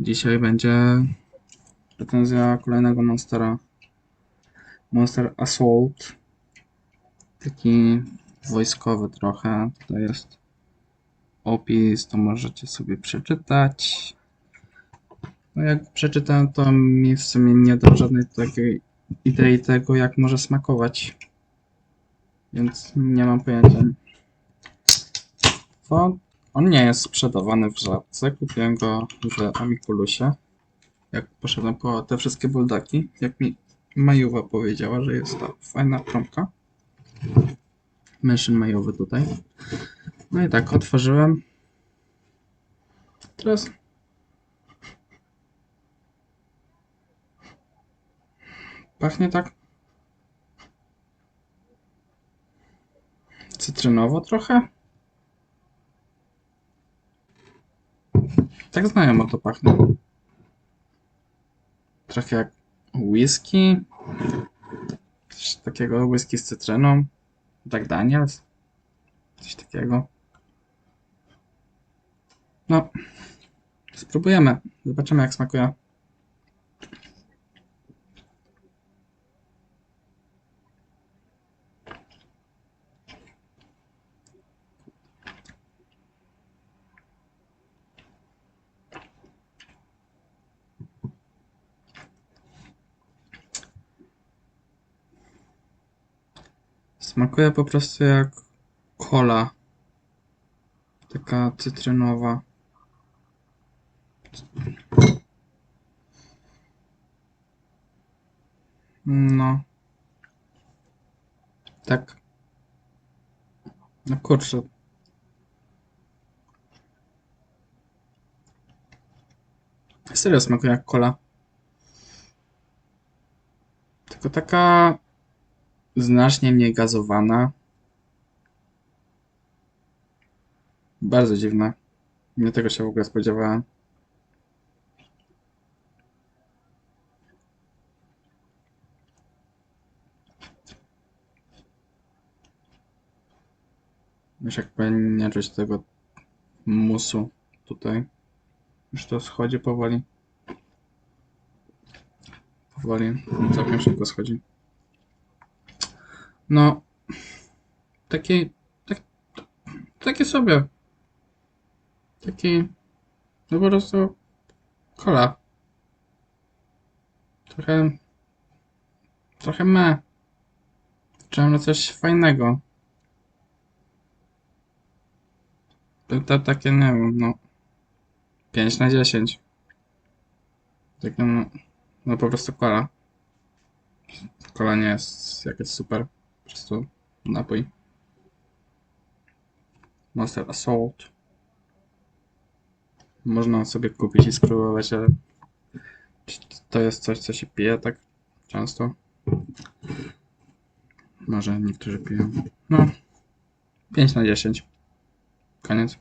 Dzisiaj będzie recenzja kolejnego monstera. Monster Assault. Taki wojskowy trochę. Tutaj jest opis, to możecie sobie przeczytać. No jak przeczytałem, to mi w sumie nie dał żadnej takiej idei tego, jak może smakować. Więc nie mam pojęcia. To on nie jest sprzedawany w żabce. Kupiłem go w Amikulusie. Jak poszedłem po te wszystkie buldaki, jak mi Majuwa powiedziała, że jest to fajna trąbka. Mężczyzn majowy tutaj. No i tak, otworzyłem. Teraz pachnie tak cytrynowo trochę. Tak znajomo to pachnie. Trochę jak whisky. Coś takiego whisky z cytryną. Jack Daniels. Coś takiego. No. Spróbujemy. Zobaczymy jak smakuje. Smakuje po prostu jak cola. Taka cytrynowa. No. Tak. No kurczę. Serio smakuje jak cola. Tylko taka znacznie mniej gazowana. Bardzo dziwne. Nie tego się w ogóle spodziewałem. Już jak powinien nie czuć tego musu tutaj. Już to schodzi powoli. Powoli. Całkiem szybko schodzi. No, taki, tak, taki sobie. Taki, no po prostu kola. Trochę, trochę me. Na coś fajnego. To, to takie, nie wiem, no, 5 na 10. Takie, no, no po prostu kola. Kola nie jest jakaś super. Po prostu napój. Monster Assault. Można sobie kupić i spróbować, ale to jest coś, co się pije tak często? Może niektórzy piją. No, 5 na 10. Koniec.